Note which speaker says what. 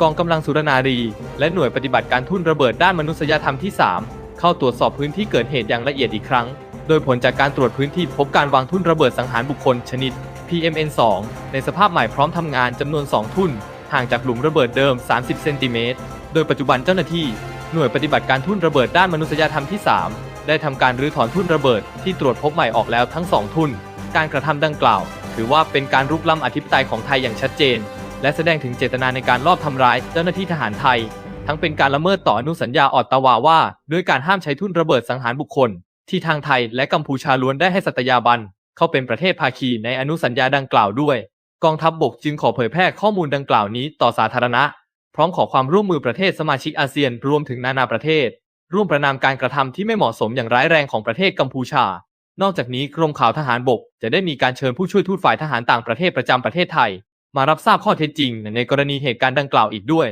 Speaker 1: กองกำลังสุรนารี และหน่วยปฏิบัติการทุ่นระเบิดด้านมนุษยธรรมที่ 3 เข้าตรวจสอบพื้นที่เกิดเหตุอย่างละเอียดอีกครั้ง โดยผลจากการตรวจพื้นที่พบการวางทุ่นระเบิดสังหารบุคคลชนิด PMN2 ในสภาพใหม่พร้อมทำงานจำนวน 2 ทุ่น ห่างจากหลุมระเบิดเดิม 30 เซนติเมตร โดยปัจจุบันเจ้าหน้าที่ หน่วยปฏิบัติการทุ่นระเบิดด้านมนุษยธรรมที่ 3 ได้ทำการรื้อถอนทุ่นระเบิดที่ตรวจพบใหม่ออกแล้วทั้ง 2 ทุ่น การกระทำดังกล่าว ถือว่าเป็นการรุกล้ำอธิปไตยของไทยอย่างชัดเจน และแสดงถึงเจตนาในการลอบทำร้ายเจ้าหน้าที่ทหารไทย ทั้งเป็นการละเมิดต่ออนุสัญญาออตตาวาว่า ด้วยการห้ามใช้ทุ่นระเบิดสังหารบุคคล ที่ทางไทยและกัมพูชาล้วนได้ให้สัตยาบันเข้าเป็นประเทศภาคีในอนุสัญญาดังกล่าวด้วย กองทัพบบกจึงขอเผยแพร่ข้อมูลดังกล่าวนี้ต่อสาธารณะ พร้อมขอความร่วมมือประเทศสมาชิกอาเซียนรวมถึงนานาประเทศ ร่วมประนามการกระทำที่ไม่เหมาะสมอย่างร้ายแรงของประเทศกัมพูชา นอกจากนี้กรมข่าวทหารบก จะได้มีการเชิญผู้ช่วยทูตฝ่ายทหารต่างประเทศประจำประเทศไทย มารับทราบข้อเท็จจริงในกรณีเหตุการณ์ดังกล่าวอีกด้วย